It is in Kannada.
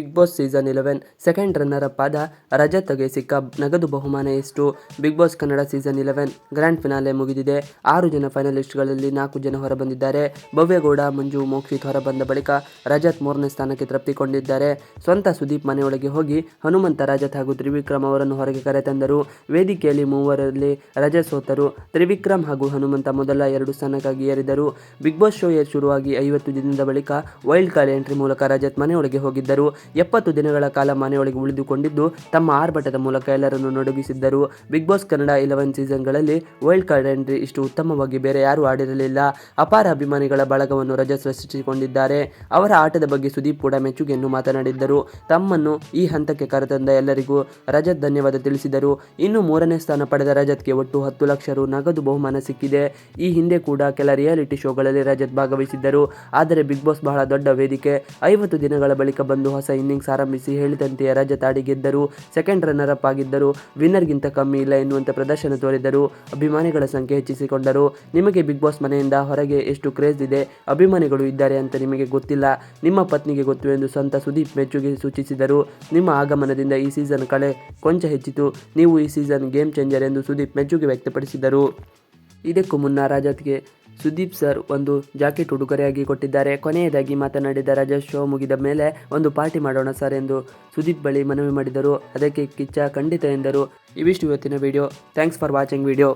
Big boss season eleven second runner up ಆದ ರಜತಗೆ ಸಿಕ್ಕ ನಗದು ಬಹುಮಾನ ಎಷ್ಟು? Big boss Kannada season eleven grand finale ಮುಗಿದಿದೆ. ಆರು ಜನ ಫೈನಲಿಸ್ಟ್ಗಳಲ್ಲಿ ನಾಲ್ಕು ಜನ ಹೊರಬಂದಿದ್ದಾರೆ. ಭವ್ಯಗೌಡ, ಮಂಜು, ಮೋಕ್ಷಿತ್ ಹೊರಬಂದ ಬಳಿಕ ರಜತ್ ಮೂರನೇ ಸ್ಥಾನಕ್ಕೆ ತೃಪ್ತಿಕೊಂಡಿದ್ದಾರೆ ಸ್ವಂತ ಸುದೀಪ್ ಮನೆಯೊಳಗೆ ಹೋಗಿ ಹನುಮಂತ, ರಜತ್ ಹಾಗೂ ತ್ರಿವಿಕ್ರಮ್ ಅವರನ್ನು ಹೊರಗೆ ಕರೆತಂದರು. ವೇದಿಕೆಯಲ್ಲಿ ಮೂವರಲ್ಲಿ ರಜತ್ ಸೋತರು ತ್ರಿವಿಕ್ರಮ್ ಹಾಗೂ ಹನುಮಂತ ಮೊದಲ ಎರಡು ಸ್ಥಾನಕ್ಕಾಗಿ ಏರಿದರು. ಬಿಗ್ ಬಾಸ್ ಶೋ ಶುರುವಾಗಿ ಐವತ್ತು ದಿನದ ಬಳಿಕ ವೈಲ್ಡ್ ಕಾರ್ಡ್ ಎಂಟ್ರಿ ಮೂಲಕ ರಜತ್ ಮನೆಯೊಳಗೆ ಹೋಗಿದ್ದರು. ಎಪ್ಪತ್ತು ದಿನಗಳ ಕಾಲ ಮನೆಯೊಳಗೆ ಉಳಿದುಕೊಂಡಿದ್ದು, ತಮ್ಮ ಆರ್ಭಟದ ಮೂಲಕ ಎಲ್ಲರನ್ನು ನಡುಗಿಸಿದ್ದರು. ಬಿಗ್ ಬಾಸ್ ಕನ್ನಡ ಇಲೆವೆನ್ ಸೀಸನ್ಗಳಲ್ಲಿ ವರ್ಲ್ಡ್ ಕಾರ್ಡ್ ಎಂಟ್ರಿ ಇಷ್ಟು ಉತ್ತಮವಾಗಿ ಬೇರೆ ಯಾರೂ ಆಡಿರಲಿಲ್ಲ. ಅಪಾರ ಅಭಿಮಾನಿಗಳ ಬಳಗವನ್ನು ರಜತ್ ಸೃಷ್ಟಿಸಿಕೊಂಡಿದ್ದಾರೆ. ಅವರ ಆಟದ ಬಗ್ಗೆ ಸುದೀಪ್ ಕೂಡ ಮೆಚ್ಚುಗೆಯನ್ನು ಮಾತನಾಡಿದ್ದರು. ತಮ್ಮನ್ನು ಈ ಹಂತಕ್ಕೆ ಕರೆತಂದ ಎಲ್ಲರಿಗೂ ರಜತ್ ಧನ್ಯವಾದ ತಿಳಿಸಿದರು. ಇನ್ನು ಮೂರನೇ ಸ್ಥಾನ ಪಡೆದ ರಜತ್ಗೆ ಒಟ್ಟು ಹತ್ತು ಲಕ್ಷ ರು ನಗದು ಬಹುಮಾನ ಸಿಕ್ಕಿದೆ. ಈ ಹಿಂದೆ ಕೂಡ ಕೆಲ ರಿಯಾಲಿಟಿ ಶೋಗಳಲ್ಲಿ ರಜತ್ ಭಾಗವಹಿಸಿದ್ದರು. ಆದರೆ ಬಿಗ್ ಬಾಸ್ ಬಹಳ ದೊಡ್ಡ ವೇದಿಕೆ. ಐವತ್ತು ದಿನಗಳ ಬಳಿಕ ಬಂದು ಹೊಸ ಇನ್ನಿಂಗ್ಸ್ ಆರಂಭಿಸಿ ಹೇಳಿದಂತೆ ರಜತ ತಾಡಿ ಗೆದ್ದರು ಸೆಕೆಂಡ್ ರನ್ನರ್ ಅಪ್ ಆಗಿದ್ದರು ವಿನ್ನರ್ಗಿಂತ ಕಮ್ಮಿ ಇಲ್ಲ ಎನ್ನುವಂತೆ ಪ್ರದರ್ಶನ ತೋರಿದರು, ಅಭಿಮಾನಿಗಳ ಸಂಖ್ಯೆ ಹೆಚ್ಚಿಸಿಕೊಂಡರು. ನಿಮಗೆ ಬಿಗ್ ಬಾಸ್ ಮನೆಯಿಂದ ಹೊರಗೆ ಎಷ್ಟು ಕ್ರೇಜ್ ಇದೆ, ಅಭಿಮಾನಿಗಳು ಇದ್ದಾರೆ ಅಂತ ನಿಮಗೆ ಗೊತ್ತಿಲ್ಲ. ನಿಮ್ಮ ಪತ್ನಿಗೆ ಗೊತ್ತು ಎಂದು ಸ್ವಂತ ಸುದೀಪ್ ಮೆಚ್ಚುಗೆ ಸೂಚಿಸಿದರು. ನಿಮ್ಮ ಆಗಮನದಿಂದ ಈ ಸೀಸನ್ ಕಳೆ ಕೊಂಚ ಹೆಚ್ಚಿತು. ನೀವು ಈ ಸೀಸನ್ ಗೇಮ್ ಚೇಂಜರ್ ಎಂದು ಸುದೀಪ್ ಮೆಚ್ಚುಗೆ ವ್ಯಕ್ತಪಡಿಸಿದರು. ಇದಕ್ಕೂ ಮುನ್ನ ರಜತ್ಗೆ ಸುದೀಪ್ ಸರ್ ಒಂದು ಜಾಕೆಟ್ ಉಡುಗೊರೆಯಾಗಿ ಕೊಟ್ಟಿದ್ದಾರೆ. ಕೊನೆಯದಾಗಿ ಮಾತನಾಡಿದ ರಾಜೇಶ್ ಶೋ ಮುಗಿದ ಮೇಲೆ ಒಂದು ಪಾರ್ಟಿ ಮಾಡೋಣ ಸರ್ ಎಂದು ಸುದೀಪ್ ಬಳಿ ಮನವಿ ಮಾಡಿದರು. ಅದಕ್ಕೆ ಕಿಚ್ಚ ಖಂಡಿತ ಎಂದರು. ಇವಿಷ್ಟು ಇವತ್ತಿನ video. Thanks for watching video